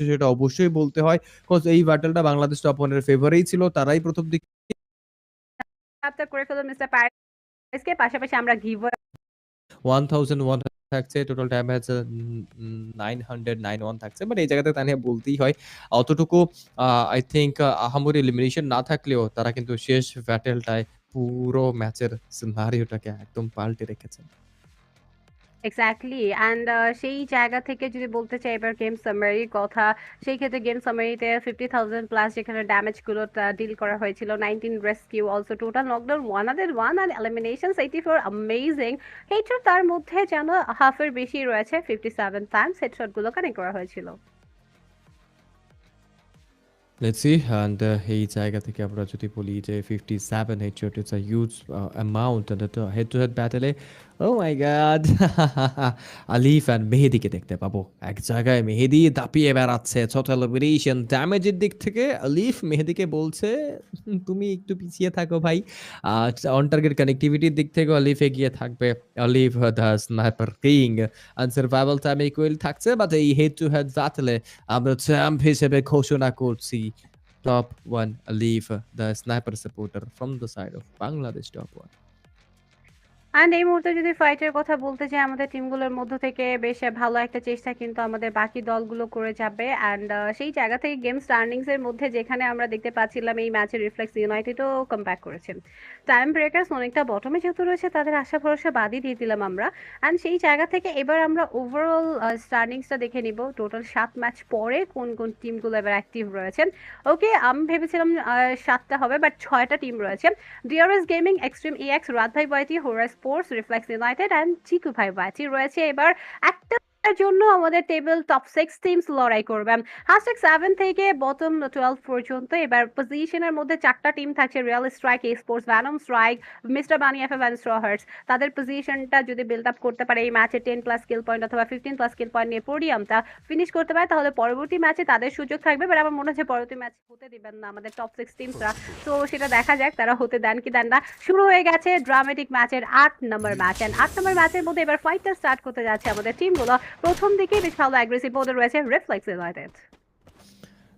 সেটা অবশ্যই বলতে হয়। কজ এই ব্যাটলটা বাংলাদেশ টপ 1 এর ফেভারেই ছিল। তারাই ১ম দিকে গ্রেপ্তার করে ফেলুন মিস্টার। পাশাপাশি আমরা গিভওয়ে 1001 থাকছে। টোটাল ড্যামেজ আ উম 991 থাকছে। বাট এই জায়গাতে তানিয়া বলতেই হয়। অতটুকু আই থিংক আহামরি এলিমিনেশন না থাকলেও তারা কিন্তু শেষ ব্যাটলটায় পুরো ম্যাচের সিনারিওটাকে একদম পাল্টে রেখেছেন। এক্সাক্টলি অ্যান্ড সেই জায়গা থেকে যদি বলতে চাই এবার গেম সামারির কথা, সেই ক্ষেত্রে গেম সামারিতে 50,000 প্লাস যেখানে ড্যামেজগুলো ডিল করা হয়েছিল। 19 rescue also total knockdown 101 and eliminations 84 amazing. Headshot তার মধ্যে যেন হাফের বেশি রয়েছে 57 টাইমস হেডশটগুলো কানেক্ট করা হয়েছিল। লেটস অ্যান্ড এই জায়গা থেকে আমরা যদি বলি যে 57 headshot it's a huge amount head to head ব্যাটলে oh my god! Alif and মেহেদীকে দেখতে পাবো। এক জায়গায় মেহেদী দাপিয়ে বেড়াচ্ছে। টোটাল এলিমিনেশন ড্যামেজের দিক থেকে আলিফ মেহেদীকে বলছে, "তুমি একটু পিছিয়ে থাকো ভাই।" অন টার্গেট কানেক্টিভিটির দিক থেকেও আলিফ এগিয়ে থাকবে। Alif the sniper king and survival time equal থাকছে। বাট এই হেড টু হেড ব্যাটলে আমরা চ্যাম্প হিসেবে ঘোষণা করছি top 1 Alif the sniper supporter from the side of Bangladesh top 1 and এই মুহূর্তে যদি ফাইটের কথা বলতে চাই আমাদের টিমগুলোর মধ্য থেকে বেশ ভালো একটা চেষ্টা কিন্তু আমাদের বাকি দলগুলো করে যাবে। অ্যান্ড সেই জায়গা থেকে গেম স্টার্নিংস এর মধ্যে যেখানে আমরা দেখতে পাচ্ছিলাম, এই ম্যাচে রিফ্লেক্স ইউনাইটেডও কমব্যাক করেছেন টাইম ব্রেকার্স অনেকটা বটমে যেহেতু রয়েছে, তাদের আশা ভরসা বাদই দিয়ে দিলাম আমরা। অ্যান্ড সেই জায়গা থেকে এবার আমরা ওভারঅল স্টার্নিংসটা দেখে নিব। টোটাল সাত ম্যাচ পরে কোন কোন টিমগুলো এবার অ্যাক্টিভ রয়েছেন ওকে আমি ভেবেছিলাম সাতটা হবে বাট ছয়টা টিম রয়েছে। ডিআরএস গেমিং এক্সট্রিম ইএক্স রাত ভাই ওয়াইটি হোরা স্পোর্টস রিফ্লেক্স ইউনাইটেড অ্যান্ড চিকু ভাই বাচি রয়েছে। এবার একটা জন্য আমাদের টেবিল টপ সিক্স টিমস লড়াই করবেন হাস্টেক সেভেন থেকে বটম টুয়েলভ পর্যন্ত। এবার পজিশনের মধ্যে চারটা টিম থাকছে real strike A sports venom strike mister bunny F F and strawhearts তাদের পজিশনটা যদি বিল্ড আপ করতে পারে, এই ম্যাচে টেন প্লাস স্কিল পয়েন্ট অথবা ফিফটিন প্লাস স্কিল পয়েন্ট নিয়ে পোডিয়ামটা ফিনিশ করতে পারে, তাহলে পরবর্তী ম্যাচে তাদের সুযোগ থাকবে। বাট আমার মনে হচ্ছে পরবর্তী ম্যাচ হতে দিবেন না আমাদের টপ সিক্স টিমসরা তো সেটা দেখা যাক, তারা হতে দেন কি দেন না। শুরু হয়ে গেছে ড্রামেটিক ম্যাচের আট নম্বর ম্যাচ অ্যান্ড আট নম্বর ম্যাচের মধ্যে এবার ফাইটটা স্টার্ট করতে যাচ্ছে আমাদের টিমগুলো প্রথম দিকেই বেশ ভালো অ্যাগ্রেসিভ মোডে রয়েছে রিফ্লেক্স ইউনাইটেড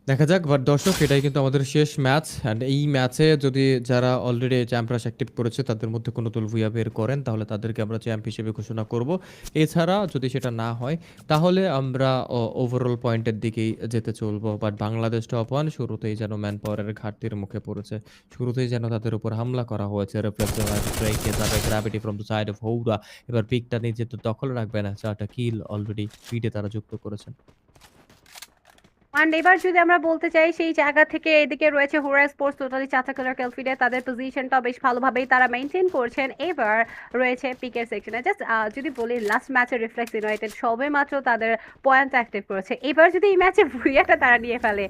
দেখা যাক বাট দর্শক, এটাই কিন্তু আমাদের শেষ ম্যাচ। অ্যান্ড এই ম্যাচে যদি যারা অলরেডি চ্যাম্প রাশ অ্যাক্টিভ করেছে, তাদের মধ্যে কোনো দল ভুইয়া বের করেন, তাহলে তাদেরকে আমরা চ্যাম্প হিসেবে ঘোষণা করব। এছাড়া যদি সেটা না হয়, তাহলে আমরা ওভারঅল পয়েন্টের দিকেই যেতে চলবো। বাট বাংলাদেশ টপ ওয়ান শুরুতেই যেন ম্যান পাওয়ারের ঘাটতির মুখে পড়েছে। শুরুতেই যেন তাদের উপর হামলা করা হয়েছে। Gravity from the side of হৌরা এবার পিকটা নিজেদের দখল রাখবে না, চারটা কিল অলরেডি ফিডে তারা যুক্ত করেছেন। অ্যান্ড এবার যদি আমরা বলতে চাই, সেই জায়গা থেকে এদিকে রয়েছে হুরা স্পোর্টস টোটালি চাচা কালার ক্যালফিডে তাদের পজিশনটা বেশ ভালোভাবেই তারা মেনটেন করছেন। এবার রয়েছে পিকের সেকশনে জাস্ট যদি বলি লাস্ট ম্যাচে রিফ্লেক্স ইউনাইটেড সবে মাত্র তাদের পয়েন্ট অ্যাক্টিভ করেছে। এবার যদি এই ম্যাচে ভুইয়াটা তারা নিয়ে ফেলে,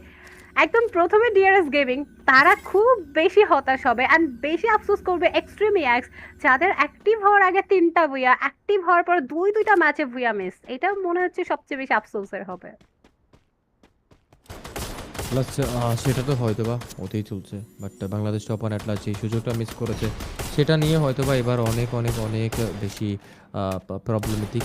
একদম প্রথমে ডিআরএস গেমিং তারা খুব বেশি হতাশ হবে অ্যান্ড বেশি আফসোস করবে এক্সট্রিম ইয়াক্স যাদের অ্যাক্টিভ হওয়ার আগে তিনটা ভুইয়া অ্যাক্টিভ হওয়ার পর দুই দুইটা ম্যাচে ভুইয়া মিস এটা মনে হচ্ছে সবচেয়ে বেশি আফসোসের হবে। প্লাস সেটা তো হয়তো বা হতেই চলছে but Bangladesh top one atlas যে সুযোগটা মিস করেছে, সেটা নিয়ে হয়তো বা এবার অনেক অনেক অনেক বেশি প্রবলেমেটিক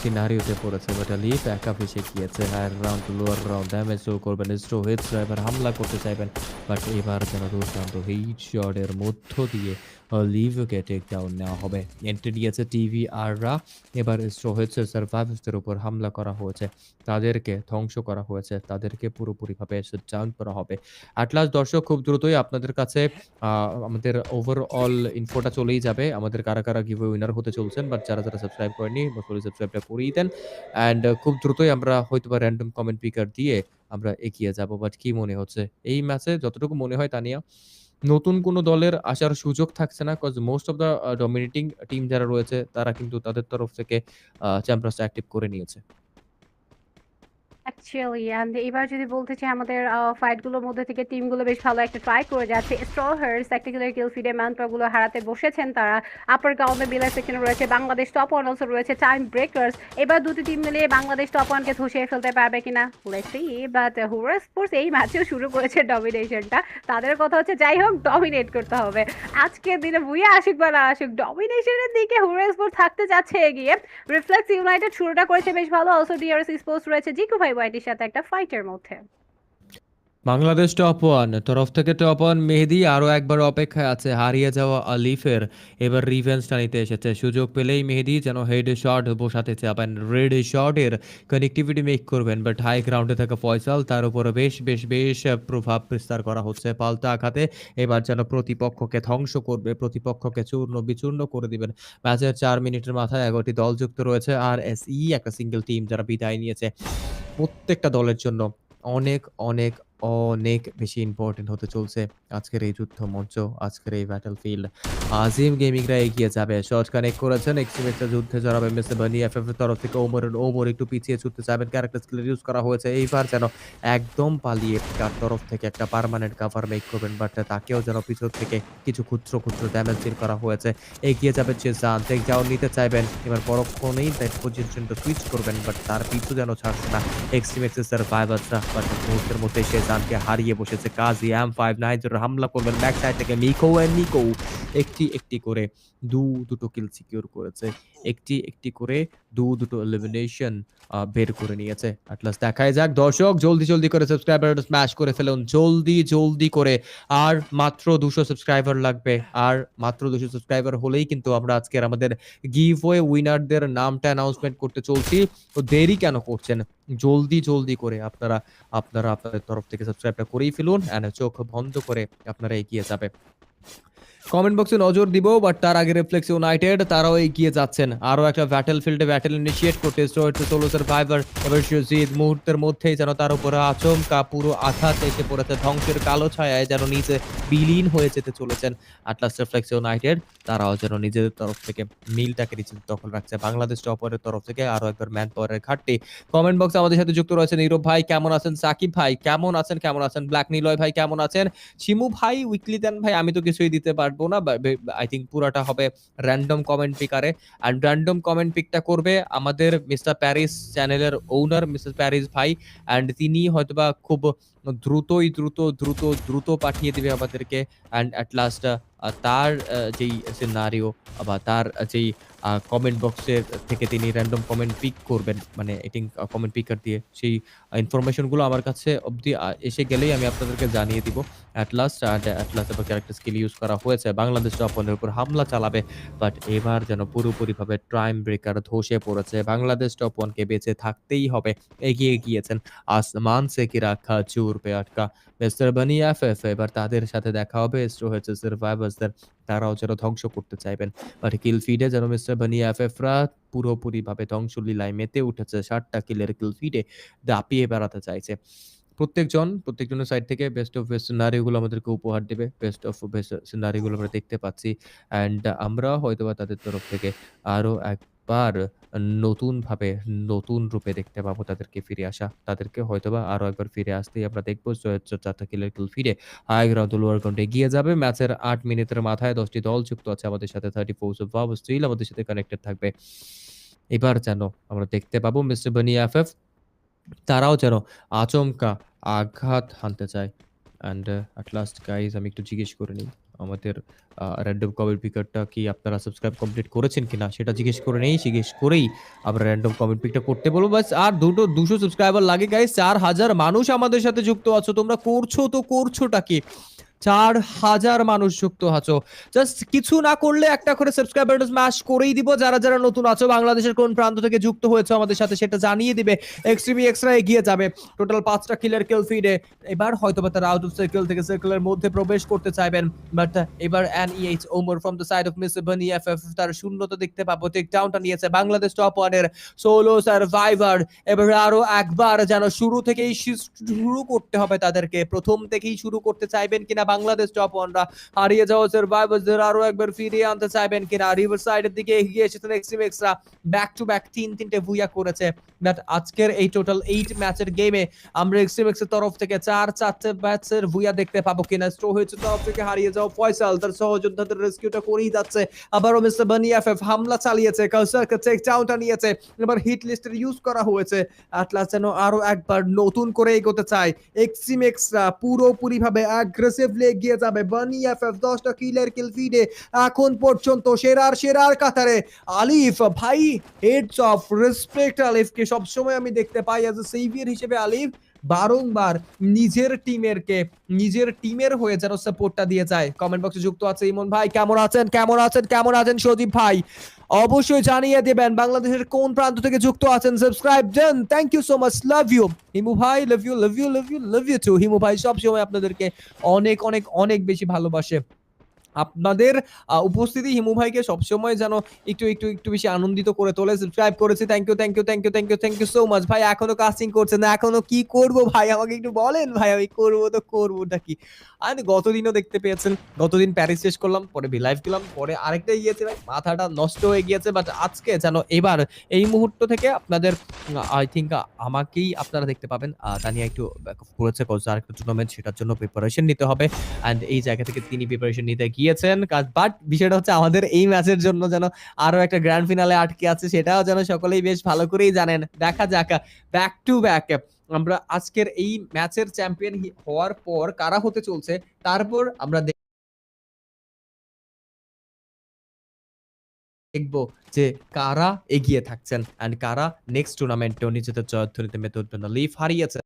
সিনারিওতে পড়েছে। বাট লিফ একা ফেসে গিয়েছে। Higher round lower round damage করবেন স্ট্রো হেডসরা এবার হামলা করতে চাইবেন বাট এবার যেন দুর্দান্ত হিট শটের মধ্য দিয়ে লিভকে টেক ডাউন নেওয়া হবে। এন্ট্রি দিয়েছে টিভি আররা এবার স্ট্রো হেডসের সার্ভাইভার্সদের উপর হামলা করা হয়েছে। তাদেরকে ধ্বংস করা হয়েছে। তাদেরকে পুরোপুরিভাবে ডাউন করা হবে। অ্যাটলাস দর্শক, খুব দ্রুতই আপনাদের কাছে আমাদের ওভারঅল ইনফোটা চলেই যাবে। আমাদের কারা কারা গিভ উইনার হতে চলছেন বাট যারা যারা সাবস্ক্রাইব করেনি বসলে সাবস্ক্রাইবটা করিয়ে দেন। অ্যান্ড খুব দ্রুতই আমরা হয়তো বা র্যান্ডম কমেন্ট পিকার দিয়ে আমরা এগিয়ে যাব। বাট কি মনে হচ্ছে? এই ম্যাচে যতটুকু মনে হয় তা নিয়ে নতুন কোনো দলের আসার সুযোগ থাকছে না cause most of the dominating team যারা রয়েছে, তারা কিন্তু তাদের তরফ থেকে চ্যাম্পিয়ন্স অ্যাক্টিভ করে নিয়েছে। অ্যাকচুয়ালি অ্যান্ড এবার যদি বলতে চাই, আমাদের ফাইটগুলোর মধ্যে থেকে টিমগুলো বেশ ভালো একটা ট্রাই করে যাচ্ছে। স্ট্র হার্স একটা কিল ফিডে ম্যানপাগুলো হারাতে বসেছেন তারা। আপার গাউন্ডে বিলার সেকশনে রয়েছে বাংলাদেশ টপ ওয়ান অলসো রয়েছে টাইম ব্রেকার্স এবার দুটি টিম মিলিয়ে বাংলাদেশ টপ ওয়ানকে ধসিয়ে ফেলতে পারবে কিনা? লেটসি বাট হুরা স্পোর্টস এই ম্যাচেও শুরু করেছে ডমিনেশনটা তাদের কথা হচ্ছে, যাই হোক ডমিনেট করতে হবে। আজকের দিনে ভুইয়া আসুক বা না আসুক ডমিনেশনের দিকে হুরা স্পোর্টস থাকতে যাচ্ছে, এগিয়ে। রিফ্লেক্স ইউনাইটেড শুরুটা করেছে বেশ ভালো। অলসো ডিআরএস স্পোর্টস রয়েছে জিকু ভাই ওয়াইটির সাথে একটা ফাইটের মধ্যে। বাংলাদেশ টপ ওয়ান তরফ থেকে টপ ওয়ান মেহেদি, আরও একবার অপেক্ষায় আছে হারিয়ে যাওয়া আলিফের। এবার রিভেন্সটা নিতে এসেছে। সুযোগ পেলেই মেহেদি যেন হেড শট বসাতে চাবেন রেড শটের কানেক্টিভিটি মেক করবেন বাট হাই গ্রাউন্ডে থাকা ফয়সাল, তার উপরে বেশ বেশ বেশ প্রভাব বিস্তার করা হচ্ছে। পাল্টা আঘাতে এবার যেন প্রতিপক্ষকে ধ্বংস করবে, প্রতিপক্ষকে চূর্ণ বিচূর্ণ করে দিবেন। ম্যাচের চার মিনিটের মাথায় এগারোটি দল যুক্ত রয়েছে আর এস ই একটা সিঙ্গেল টিম যারা বিদায় নিয়েছে। প্রত্যেকটা দলের জন্য অনেক অনেক অনেক বেশি ইম্পর্টেন্ট হতে চলছে আজকের এই যুদ্ধ মঞ্চ আজকের এই ব্যাটল ফিল্ড আজিম গেমিংরা এগিয়ে যাবে। শর্ট কানেক্ট করেছেন এক্সট্রিমিস্টরা যুদ্ধে জড়াবে মিসে বানি এফ এর তরফ থেকে ওমর ওমর একটু পিছিয়ে ছুটতে চাবেন ক্যারেক্টার স্কিল ইউজ করা হয়েছে। এইবার যেন একদম পালিয়ে তার তরফ থেকে একটা পার্মানেন্ট কাভার মেক করবেন বাট তাকেও যেন পিছন থেকে কিছু ক্ষুদ্র ক্ষুদ্র ড্যামেজ ডিল করা হয়েছে। এগিয়ে যাবেন সে জান টেক যাও নিতে চাইবেন। এবার পরক্ষণেই তাই পজিশনটা সুইচ করবেন বাট তার পিছু যেন ছাড়ছে না এক্সট্রিম এক্সেসের ফাইবারটা বাট মুহূর্তের মধ্যে সে জানকে হারিয়ে বসেছে Kazi M five nine zero হামলা করবেন। ব্যাক সাইড থেকে মিকো অ্যান্ড নিকো একটি একটি করে দু দুটো কিল সিকিউর করেছে। একটি একটি করে দু দুটো এলিমিনেশন বের করে নিয়েছে। অ্যাটলাস দেখাই যাক। দর্শক, জলদি জলদি করে সাবস্ক্রাইবার স্ম্যাশ করে ফেলুন। জলদি জলদি করে। আর মাত্র দুশো সাবস্ক্রাইবার লাগবে। আর মাত্র দুশো সাবস্ক্রাইবার হলেই কিন্তু আমরা আজকের আমাদের গিভ ওয়ে উইনারদের নামটা অ্যানাউন্সমেন্ট করতে চলছি। তো দেরি কেন করছেন? জলদি জলদি করে আপনারা আপনারা আপনাদের তরফ থেকে সাবস্ক্রাইবটা করেই ফেলুন অ্যান্ড চোখ বন্ধ করে আপনারা এগিয়ে যাবে কমেন্ট বক্সে নজর দিব বাট তার আগে রিফ্লেক্স ইউনাইটেড তারাও এগিয়ে যাচ্ছেন। আরও একটা ব্যাটেল ফিল্ডে ব্যাটেল ইনিশিয়েট করতে হচ্ছে সার্ভাইভার এবার সুজিত মুহূর্তের মধ্যেই যেন তার উপরে আচমকা পুরো আঘাত এসে পড়েছে, ধ্বংসের কালো ছায়ায় যেন নিচে বিলীন হয়ে যেতে চলেছেন। আটলাস রিফ্লেক্স ইউনাইটেড তারাও যেন নিজেদের তরফ থেকে মিলটাকে নিজেদের দখল রাখছে। বাংলাদেশ টপারের তরফ থেকে আরও একবার ম্যান পাওয়ারের ঘাটতি। কমেন্ট বক্সে আমাদের সাথে যুক্ত রয়েছেন নীরব ভাই, কেমন আছেন? সাকিব ভাই, কেমন আছেন? কেমন আছেন? ব্ল্যাক নিলয় ভাই, কেমন আছেন? শিমু ভাই উইকলি দেন ভাই, আমি তো কিছুই দিতে পারব না আই থিঙ্ক পুরাটা হবে র্যান্ডম কমেন্ট পিকারে অ্যান্ড র্যান্ডম কমেন্ট পিকটা করবে আমাদের মিস্টার প্যারিস চ্যানেলের ওনার মিস্টার প্যারিস ভাই। অ্যান্ড তিনি হয়তোবা খুব দ্রুতই দ্রুত দ্রুত দ্রুত পাঠিয়ে দিবে আমাদেরকে। অ্যান্ড অ্যাট লাস্ট তার যেই সিনারিও বা তার যেই কমেন্ট বক্সের থেকে তিনি র্যান্ডম কমেন্ট পিক করবেন মানে এটিং কমেন্ট পিকার দিয়ে, সেই ইনফরমেশনগুলো আমার কাছে অবধি এসে গেলেই আমি আপনাদেরকে জানিয়ে দিব। অ্যাট লাস্ট অ্যাট লাস্ট এবার ক্যারেক্টার স্কিল ইউজ করা হয়েছে। বাংলাদেশ টপনের উপর হামলা চালাবে বাট এবার যেন পুরোপুরিভাবে ট্রাইম ব্রেকার ধসে পড়েছে। বাংলাদেশ টপ ওয়ানকে বেঁচে থাকতেই হবে। এগিয়ে গিয়েছেন আসমান সে কি রাখা চুর পে আটকা। মিস্টার বানি এফ এফ এবার তাদের সাথে দেখা হবে। এস্ট্রো হয়েছে সার্ভাইভার্সদের তারাও যেন ধ্বংস করতে চাইবেন। বাট কিল ফিডে যেন মিস্টার বানি এফ এফরা পুরোপুরিভাবে ধ্বংসলীলায় মেতে উঠেছে। ষাটটা কিলের কিল ফিডে দাপিয়ে বেড়াতে চাইছে। প্রত্যেকজন, প্রত্যেকজনের সাইড থেকে বেস্ট অফ বেস্ট সিনারিগুলো আমাদেরকে উপহার দেবে। বেস্ট অফ বেস্ট সিনারিগুলো আমরা দেখতে পাচ্ছি। অ্যান্ড আমরা হয়তোবা তাদের তরফ থেকে আরও একবার নতুনভাবে নতুন রূপে দেখতে পাবো তাদেরকে ফিরে আসা। তাদেরকে হয়তোবা আরও একবার ফিরে আসতেই আমরা দেখব। চারটা কিলের কিল ফিরে হাই লোয়ার গ্রাউন্ডে এগিয়ে যাবে। ম্যাচের আট মিনিটের মাথায় দশটি দল যুক্ত আছে। আমাদের সাথে থার্টি ফোর ভাব স্টিল আমাদের সাথে কানেক্টেড থাকবে। এবার যেন আমরা দেখতে পাবো মিস্টার বানি এফ এফ তারাও যেন আচমকা আঘাত হানতে চায়। অ্যান্ড অ্যাট লাস্ট গাইজ আমি একটু জিজ্ঞেস করে নিই। আমাদের র্যান্ডম কমেন্ট পিকারটা কি আপনারা সাবস্ক্রাইব কমপ্লিট করেছেন কিনা সেটা জিজ্ঞেস করে নেই, জিজ্ঞেস করেই আমরা র্যান্ডম কমেন্ট পিকটা করতে বলব। বাস আর দুটো, দুশো সাবস্ক্রাইবার লাগে গাই চার হাজার মানুষ আমাদের সাথে যুক্ত আছো, তোমরা করছ তো করছোটা কি চার হাজার মানুষ যুক্ত আছো। জাস্ট কিছু না করলে একটা করে সাবস্ক্রাইবার স্ম্যাশ করেই দিব। যারা যারা নতুন আছো, বাংলাদেশের কোন প্রান্ত থেকে যুক্ত হয়েছে আমাদের সাথে সেটা জানিয়ে দিবে। এক্সট্রিমি এক্সট্রা এগিয়ে যাবে। টোটাল পাঁচটা কিলের কিল ফিডে এবার হয়তো বা তারা আউট অফ সার্কেল থেকে সার্কেলের মধ্যে প্রবেশ করতে চাইবেন। বাট এবার এন ইএইচ Omar from the side of miss বানি এফ এফ তার শূন্যতা দেখতে পাবো। টেক ডাউনটা নিয়েছে বাংলাদেশ টপ ওয়ানের সোলো সার্ভাইভার এবার আরও একবার যেন শুরু থেকেই শুরু করতে হবে তাদেরকে। প্রথম থেকেই শুরু করতে চাইবেন কিনা বাংলাদেশ টপ ওয়ানরা হারিয়ে যাওয়া সার্ভাইভারদের আরও একবার ফিরিয়ে আনতে চাইবেন কিনা? রিভার সাইডের দিকে এগিয়ে এসেছেন extreme extra back to back তিন তিনটে ভুইয়া করেছে। বাট আজকের এই টোটাল এইট ম্যাচের গেমে আমরা এক্সট্রিম এক্সের তরফ থেকে চার চারটে ম্যাচের ভুইয়া দেখতে পাবো কিনা? স্ট্রো হয়েছে তরফ থেকে হারিয়ে যাওয়া ফয়সাল তার সহযোদ্ধাদের রেস্কিউটা করেই যাচ্ছে। আবারও মিস্টার বানি এফ হামলা চালিয়েছে। কাউসারকে চেক ডাউনটা নিয়েছে। এবার হিট লিস্টের ইউজ করা হয়েছে। আটলাস যেন আরও একবার নতুন করে এগোতে চায় এক্সট্রিম এক্সট্রা পুরোপুরি ভাবে অ্যাগ্রেসিভ লেভেলে এগিয়ে যাবে। বানি এফএফ দশটা কিলের কিল ফিডে এখন পর্যন্ত সেরার সেরার কাতারে। আলিফ, ভাই হেডস অফ রেসপেক্ট আলিফকে সবসময় আমি দেখতে পাই অ্যাজ এ সেভিয়ার হিসেবে আলিফ। বারংবার নিজের টিমের কে নিজের টিমের হয়ে যেন সাপোর্টটা দিয়ে যায়। কমেন্ট বক্সে যুক্ত আছে ইমন ভাই। কেমন আছেন? কেমন আছেন? কেমন আছেন সজীব ভাই? অবশ্যই জানিয়ে দেবেন, বাংলাদেশের কোন প্রান্ত থেকে যুক্ত আছেন subscribe then. Thank you so much love you Himu ভাই love you love you love you love you too Himu ভাই সবসময় আপনাদেরকে অনেক অনেক অনেক বেশি ভালোবাসে। আপনাদের উপস্থিতি হিমু ভাইকে সবসময় যেন একটু একটু একটু বেশি আনন্দিত করে তোলে সাবস্ক্রাইব করেছি thank you thank you thank you thank you thank you so much ভাই, এখনও কাস্টিং করছেন না, এখনও কি করব ভাই? আমাকে একটু বলেন ভাই, আমি করব তো করবোটা কি? আমি গতদিনও দেখতে পেয়েছেন, গতদিন প্যারিস শেষ করলাম, পরে লাইভ গেলাম, পরে আরেকটা গিয়েছে ভাই, মাথাটা নষ্ট হয়ে গিয়েছে বাট আজকে যেন এবার এই মুহূর্ত থেকে আপনাদের আই থিঙ্ক আমাকেই আপনারা দেখতে পাবেন। তানিয়া একটু back করেছে কজ আরেকটা টুর্নামেন্ট সেটার জন্য প্রিপারেশন নিতে হবে। অ্যান্ড এই জায়গা থেকে তিনি প্রিপারেশন নিতে গিয়েছেন বাট বিষয়টা হচ্ছে আমাদের এই ম্যাচের জন্য যেন আরও একটা গ্র্যান্ড ফিনালে আটকে আছে, সেটাও যেন সকলেই বেশ ভালো করেই জানেন। দেখা যাক ব্যাক টু ব্যাক আমরা আজকের এই ম্যাচের চ্যাম্পিয়ন হওয়ার পর কারা হতে চলছে, তারপর আমরা দেখ- দেখব যে কারা এগিয়ে থাকছেন অ্যান্ড কারা নেক্সট টুর্নামেন্টেও নিজেদের জয়ধ্বনিতে উঠবেন। লিফ হারিয়েছে।